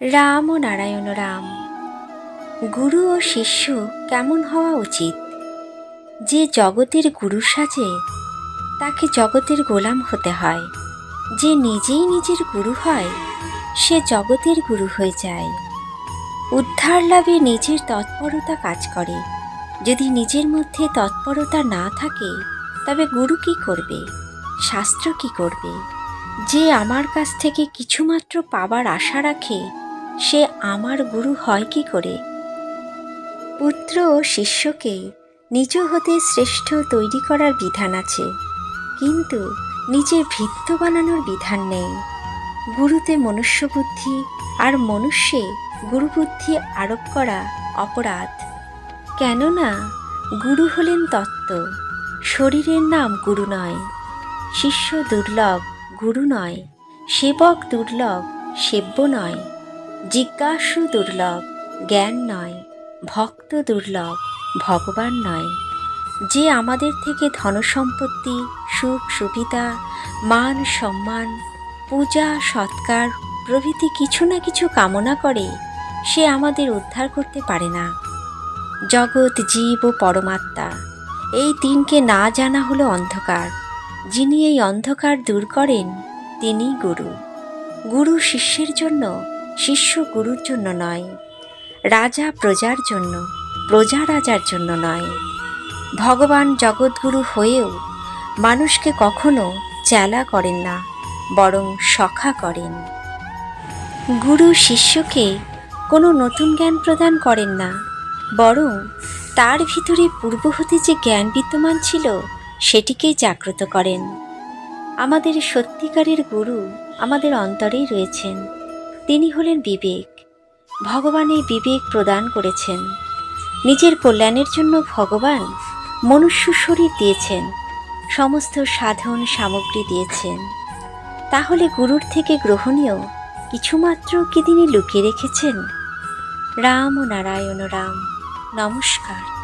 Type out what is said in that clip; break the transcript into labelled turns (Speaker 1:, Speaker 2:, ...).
Speaker 1: রাম ও নারায়ণ, রাম। গুরু ও শিষ্য কেমন হওয়া উচিত? যে জগতের গুরু সাজে, তাকে জগতের গোলাম হতে হয়। যে নিজেই নিজের গুরু হয়, সে জগতের গুরু হয়ে যায়। উদ্ধার লাভে নিজের তৎপরতা কাজ করে। যদি নিজের মধ্যে তৎপরতা না থাকে, তবে গুরু কি করবে? শাস্ত্র কি করবে? যে আমার কাছ থেকে কিছুমাত্র পাবার আশা রাখে সে আমার গুরু হয় কি করে? পুত্র ও শিষ্যকে নিজ হতে শ্রেষ্ঠ তৈরি করার বিধান আছে। কিন্তু নিজের ভিত্ত বানানোর বিধান নেই। গুরুতে মনুষ্যবুদ্ধি আর মনুষ্যে গুরুবুদ্ধি আরোপ করা অপরাধ। কেননা গুরু হলেন তত্ত্ব, শরীরের নাম গুরু নয়। শিষ্য দুর্লভ গুরু নয়, সেবক দুর্লভ সেব্য নয়। জিজ্ঞাসু দুর্লভ, জ্ঞান নয়, ভক্ত দুর্লভ, ভগবান নয়। যে আমাদের থেকে ধনসম্পত্তি, সুখ, সুবিধা, মান, সম্মান, পূজা, সৎকার, প্রভৃতি কিছু না কিছু কামনা করে, সে আমাদের উদ্ধার করতে পারে না। জগৎ, জীব ও পরমাত্মা, এই তিনকে না জানা হলো অন্ধকার। যিনি এই অন্ধকার দূর করেন তিনি গুরু। গুরু শিষ্যের জন্য শিষ্য গুরুর জন্য নয়, রাজা প্রজার জন্য, প্রজা রাজার জন্য নয়। ভগবান জগৎগুরু হয়েও মানুষকে কখনো চেলা করেন না, বরং সখা করেন। গুরু শিষ্যকে কোনো নতুন জ্ঞান প্রদান করেন না, বরং তার ভিতরে পূর্ব হতে যে জ্ঞান বিদ্যমান ছিল, সেটিকেই জাগ্রত করেন। আমাদের সত্যিকারের গুরু আমাদের অন্তরেই রয়েছেন। তিনি হলেন বিবেক। ভগবান বিবেক প্রদান করেছেন। নিজের কল্যাণের জন্য ভগবান মনুষ্য শরীর দিয়েছেন, সমস্ত সাধন সামগ্রী দিয়েছেন। তাহলে গুরুর থেকে গ্রহণীয় কিছুমাত্র কি তিনি লুকিয়ে রেখেছেন? রাম ও নারায়ণ রাম, নমস্কার।